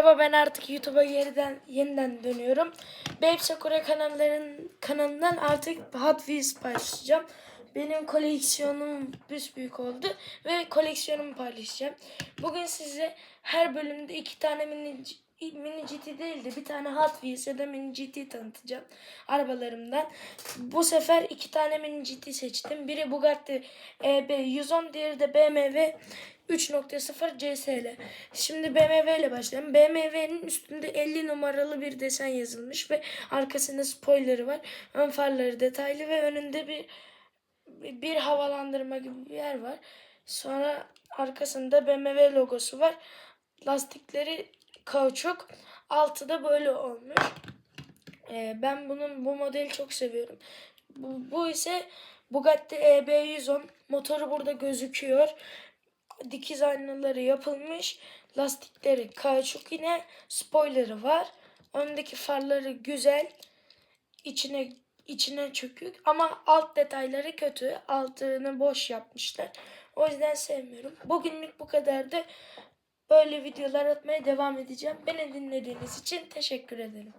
Merhaba ben artık YouTube'a yeniden, yeniden dönüyorum. Babe Sakura kanalların kanalından artık Hot Wheels paylaşacağım. Benim koleksiyonum büyük oldu ve koleksiyonumu paylaşacağım. Bugün size her bölümde iki tane mini, mini GT değil de bir tane Hot Wheels ya da mini GT tanıtacağım arabalarımdan. Bu sefer iki tane mini GT seçtim. Biri Bugatti EB 110, diğeri de BMW 3.0 CSL. Şimdi BMW ile başlayalım. BMW'nin üstünde 50 numaralı bir desen yazılmış ve arkasında spoilerı var. Ön farları detaylı ve önünde bir bir havalandırma gibi bir yer var. Sonra arkasında BMW logosu var. Lastikleri kauçuk. Altı da böyle olmuş. Ee, ben bunun bu modeli çok seviyorum. Bu, bu ise Bugatti EB110. Motoru burada gözüküyor. Dikiz aynaları yapılmış. Lastikleri kauçuk yine. Spoilerı var. Öndeki farları güzel. İçine içine çökük ama alt detayları kötü. Altını boş yapmışlar. O yüzden sevmiyorum. Bugünlük bu kadardı. Böyle videolar atmaya devam edeceğim. Beni dinlediğiniz için teşekkür ederim.